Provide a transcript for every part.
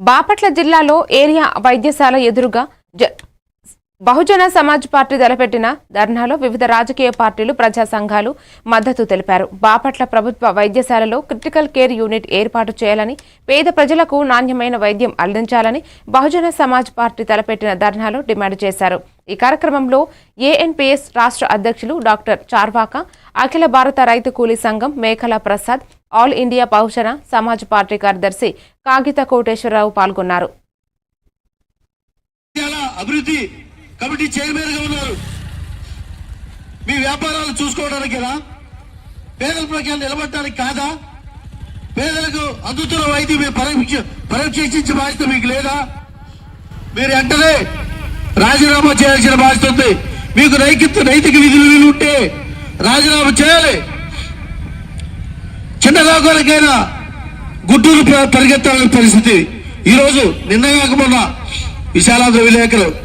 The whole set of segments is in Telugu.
బాపట్ల జిల్లాలో ఏరియా వైద్యశాల ఎదురుగా జ- బహుజన సమాజ్ పార్టీ తలపెట్టిన ధర్నాలో వివిధ రాజకీయ పార్టీలు ప్రజా సంఘాలు మద్దతు తెలిపారు. బాపట్ల ప్రభుత్వ వైద్యశాలలో క్రిటికల్ కేర్ యూనిట్ ఏర్పాటు చేయాలని పేద ప్రజలకు నాణ్యమైన వైద్యం అందించాలని బహుజన సమాజ్ పార్టీ తలపెట్టిన ధర్నాలో డిమాండ్ చేశారు. ఈ కార్యక్రమంలో ఏఎన్పిఎస్ రాష్ట్ర అధ్యక్షులు డాక్టర్ చార్వాక అఖిల భారత రైతు కూలీ సంఘం Mekhala Prasad all India Bahujan Samaj party కార్యదర్శి కాగిత కోటేశ్వరరావు పాల్గొన్నారు. అభివృద్ధి కమిటీ చైర్మన్గా ఉన్నారు. మీ వ్యాపారాలు చూసుకోవడానికేనా? పేదల ప్రజలు నిలబడటానికి కాదా? పేదలకు అందుతున్న వైద్యం మీరు పరీక్ష పరీక్షించే బాధ్యత మీకు లేదా? మీరు వెంటనే రాజీనామా చేయాల్సిన బాధ్యత ఉంది. మీకు నైతిక నైతిక విధులు వీలు ఉంటే రాజీనామా చేయాలి. చిన్నగా కొరకైనా గుడ్డూరు పరిగెత్తాలని పరిస్థితి. ఈరోజు నిన్న కాక విశాలాంధ్ర విలేకరు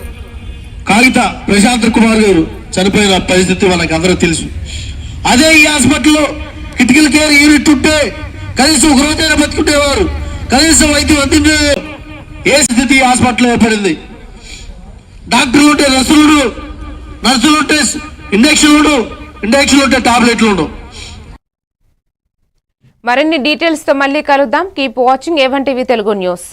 కాగిత ప్రశాంత్ కుమార్ గారు చనిపోయిన పరిస్థితి మనకు అందరూ తెలుసు. అదే ఈ హాస్పిటల్లో క్రిటికల్ కేర్ యూనిట్ ఉంటే కనీసం ఒక రోజైనా బతుకుంటేవారు కనీసం వైద్యం అందించే ఏ స్థితి హాస్పిటల్ ఏర్పడింది? డాక్టర్లు ఉంటే నర్సులు నర్సులు ఉంటే ఇంజక్షన్లు ఇంజక్షన్లు ఉంటే టాబ్లెట్లు ఉండవు మరిన్ని డీటెయిల్స్తో మళ్ళీ కలుద్దాం. Keep watching A one TV Telugu news.